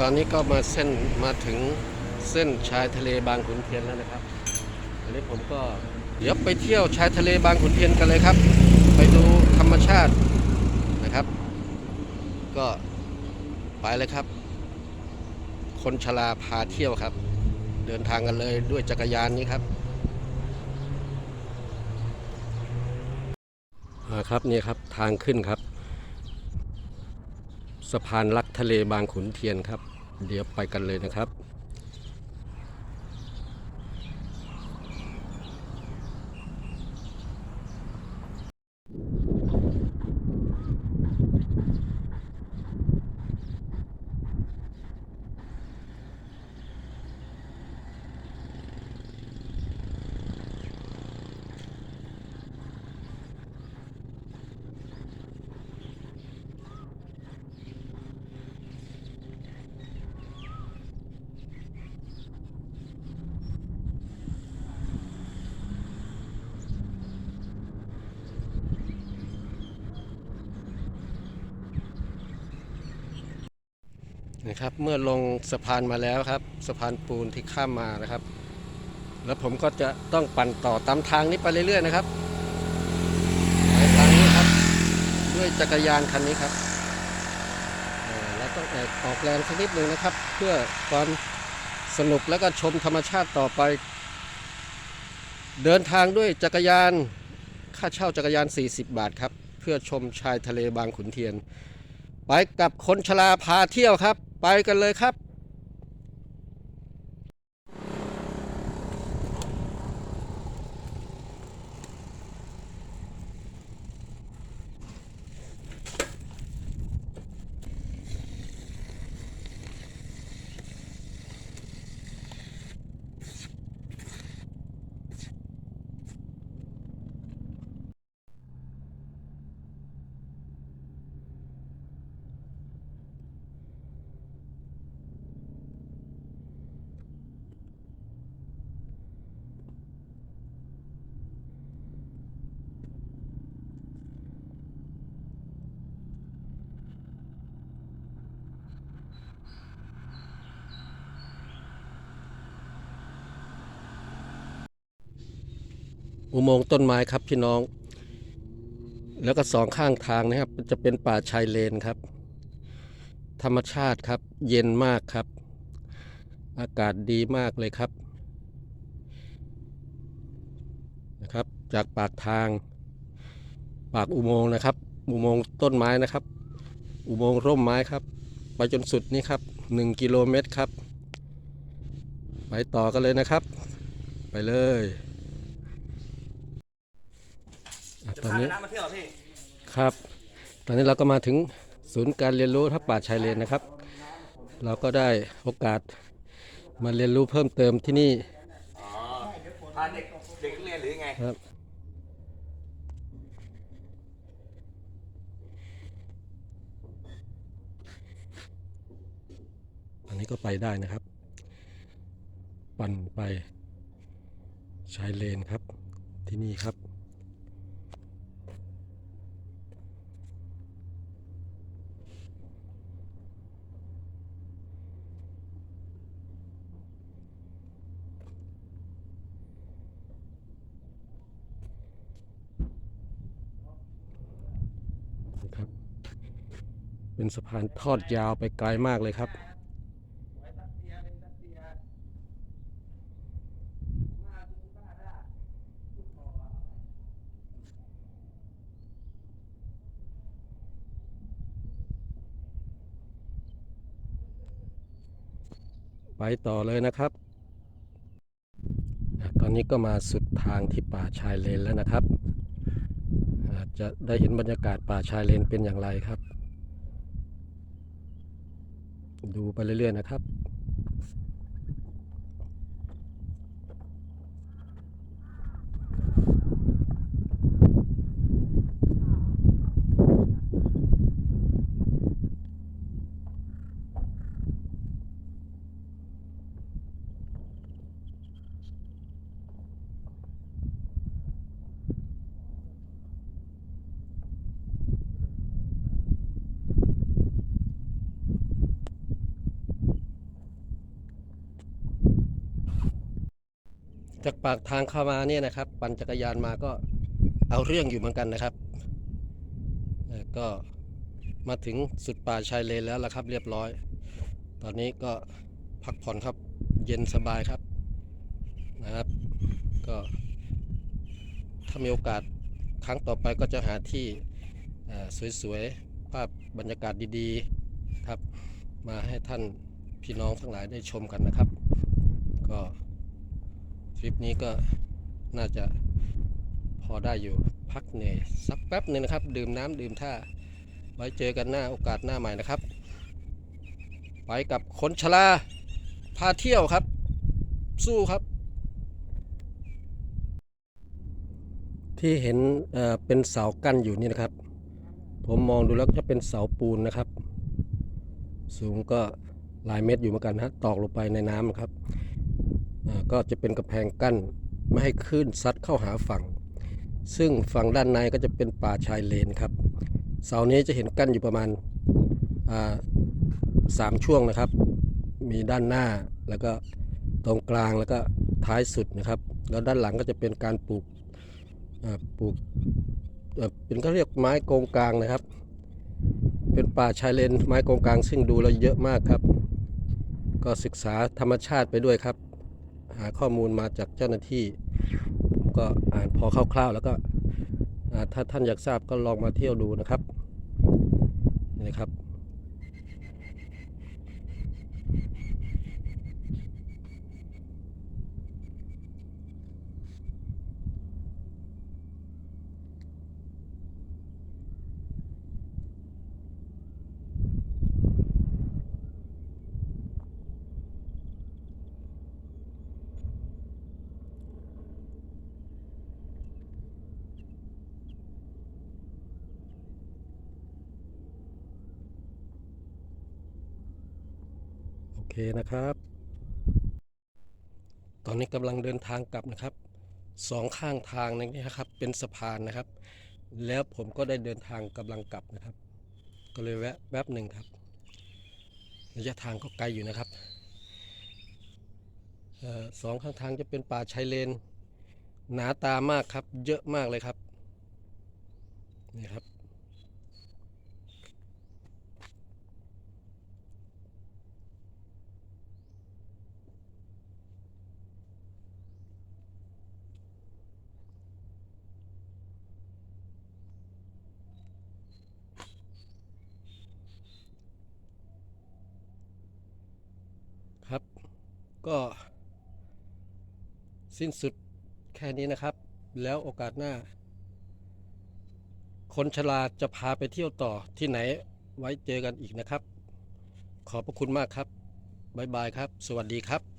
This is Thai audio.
ตอนนี้ก็มาเส้นมาถึงเส้นชายทะเลบางขุนเทียนแล้วนะครับอันนี้ผมก็เดี๋ยวไปเที่ยวชายทะเลบางขุนเทียนกันเลยครับ ไปดูธรรมชาตินะครับ ก็ไปเลยครับ คนชราพาเที่ยวครับ เดินทางกันเลยด้วยจักรยานนี้ครับครับนี่ครับทางขึ้นครับ สะพานลักทะเลบางขุนเทียนครับ เดี๋ยวไปกันเลยนะครับ นะครับ เมื่อลงสะพานมาแล้วครับ สะพานปูนที่ข้ามมานะครับ แล้วผมก็จะต้องปั่นต่อตามทางนี้ไปเรื่อยๆนะครับไปทางนี้ครับ ด้วยจักรยานคันนี้ครับเอ่อเราต้องแอบออกแรงสักนิดหนึ่งนะครับ เพื่อความสนุกแล้วก็ชมธรรมชาติต่อไป เดินทางด้วยจักรยานค่าเช่าจักรยาน 40 บาทครับ เพื่อชมชายทะเลบางขุนเทียน ไปกับคนชราพาเที่ยวครับ ไปกันเลยครับ อุโมงค์ต้นไม้ครับพี่น้อง แล้วก็สองข้างทางนะครับ จะเป็นป่าชายเลนครับ ธรรมชาติครับ เย็นมากครับ อากาศดีมากเลยครับนะครับ จากปากทาง ปากอุโมงค์นะครับ อุโมงค์ต้นไม้นะครับ อุโมงค์ร่มไม้ครับ ไปจนสุดนี่ครับหนึ่งกิโลเมตรครับ ไปต่อกันเลยนะครับ ไปเลยอะ จะ ตอนพานี้คณะมาเที่ยวเหรอพี่ครับ ตอนนี้เราก็มาถึงศูนย์การเรียนรู้ทับป่าชายเลนนะครับ เราก็ได้โอกาสมาเรียนรู้เพิ่มเติมที่นี่อ๋อพาเด็กเด็กนักเรียนหรือยังไงครับอันนี้ก็ไปได้นะครับ ปั่นไปชายเลนครับที่นี่ครับ นะครับ เป็นสะพานทอดยาวไปไกลมากเลยครับไปต่อเลยนะครับ ตอนนี้ก็มาสุดทางที่ป่าชายเลนแล้วนะครับ จะได้เห็นบรรยากาศป่าชายเลนเป็นอย่างไรครับ ดูไปเรื่อยๆนะครับ จากปากทางเข้ามาเนี่ยนะครับ ปั่นจักรยานมาก็เอาเรื่องอยู่เหมือนกันนะครับก็มาถึงสุดป่าชายเลนแล้วละครับ เรียบร้อย ตอนนี้ก็พักผ่อนครับเย็นสบายครับนะครับ ก็ถ้ามีโอกาสครั้งต่อไปก็จะหาที่สวยๆ ภาพบรรยากาศดีๆครับ มาให้ท่านพี่น้องทั้งหลายได้ชมกันนะครับ ก็ ทริปนี้ก็น่าจะพอได้อยู่พักเหนื่อยสักแป๊บหนึ่งนะครับ ดื่มน้ำดื่มท่า ไว้เจอกันหน้าโอกาสหน้าใหม่นะครับ ไปกับคนชราพาเที่ยวครับ สู้ครับ ที่เห็นเเป็นเสากั้นอยู่นี่นะครับ ผมมองดูแล้วจะเป็นเสาปูนนะครับ สูงก็หลายเมตรอยู่เหมือนกันนะตอกลงไปในน้ำครับ ก็จะเป็นกระแพงกั้นไม่ให้คลื่นซัดเข้าหาฝั่ง ซึ่งฝั่งด้านในก็จะเป็นป่าชายเลนครับ เสานี้จะเห็นกั้นอยู่ประมาณสามช่วงนะครับ มีด้านหน้าแล้วก็ตรงกลางแล้วก็ท้ายสุดนะครับ แล้วด้านหลังก็จะเป็นการปลูกปลูกเป็นก็เรียกไม้โกงกลางนะครับ เป็นป่าชายเลนไม้โกงกลางซึ่งดูแล้วเยอะมากครับ ก็ศึกษาธรรมชาติไปด้วยครับ หาข้อมูลมาจากเจ้าหน้าที่ผมก็อ่านพอคร่าวๆ แล้วก็ถ้าท่านอยากทราบก็ลองมาเที่ยวดูนะครับนี่ครับ เคนะครับ ตอนนี้กำลังเดินทางกลับนะครับสองข้างทางนี้นะครับ เป็นสะพานนะครับ แล้วผมก็ได้เดินทางกำลังกลับนะครับ ก็เลยแวะแวบหนึ่งครับระยะทางก็ไกลอยู่นะครับเออสองข้างทางจะเป็นป่าชายเลน หนาตามากครับ เยอะมากเลยครับนี่ครับ ก็สิ้นสุดแค่นี้นะครับ แล้วโอกาสหน้า คนชราจะพาไปเที่ยวต่อที่ไหนไว้เจอกันอีกนะครับ ขอบพระคุณมากครับ บ๊ายบายครับ สวัสดีครับ